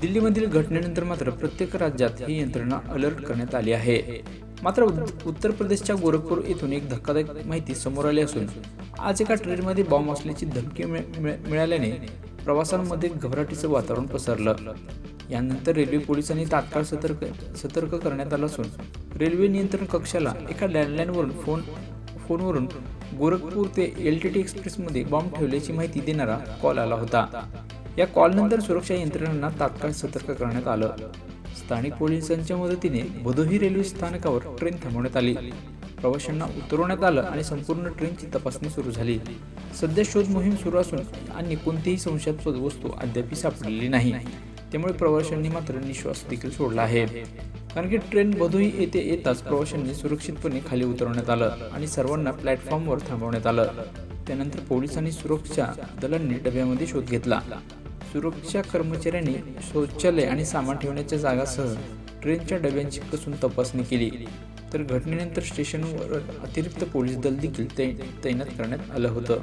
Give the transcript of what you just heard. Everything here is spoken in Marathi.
दिल्लीमधील घटनेनंतर मात्र प्रत्येक राज्यात ही यंत्रणा अलर्ट करण्यात आली आहे. मात्र उत्तर प्रदेशच्या गोरखपूर येथून एक धक्कादायक माहिती समोर आली असून आज एका ट्रेनमध्ये बॉम्ब असल्याची धमकी मिळाल्याने प्रवाशांमध्ये घबराटीचं वातावरण पसरलं. यानंतर रेल्वे पोलिसांनी तात्काळ सतर्क सतर्क करण्यात आलं असून रेल्वे नियंत्रण कक्षाला एका लँडलाईनवरून फोन फोनवरून गोरखपूर ते एल टी टी एक्सप्रेसमध्ये बॉम्ब ठेवल्याची माहिती देणारा कॉल आला होता. या कॉलनंतर सुरक्षा यंत्रणांना तात्काळ सतर्क करण्यात आलं. स्थानिक पोलिसांच्या मदतीने भदोही रेल्वे स्थानकावर ट्रेन थांबवण्यात आली. प्रवाशांना उतरवण्यात आलं आणि संपूर्ण ट्रेनची तपासणी सुरू झाली. सध्या शोध मोहीम सुरू असून आणि कोणतीही संशयास्पद वस्तू अद्याप सापडलेली नाही. त्यामुळे प्रवाशांनी मात्र निश्वास देखील सोडला आहे. कारण की ट्रेन बधोई येथे येताच प्रवाशांनी सुरक्षितपणे खाली उतरवण्यात आलं आणि सर्वांना प्लॅटफॉर्मवर थांबवण्यात आलं. त्यानंतर पोलिसांनी सुरक्षा दलांनी डब्यामध्ये शोध घेतला. सुरक्षा कर्मचाऱ्यांनी शौचालय आणि सामान ठेवण्याच्या जागासह ट्रेनच्या डब्यांची कसून तपासणी केली. तर घटनेनंतर स्टेशनवर अतिरिक्त पोलीस दल देखील तै तैनात करण्यात आलं होतं.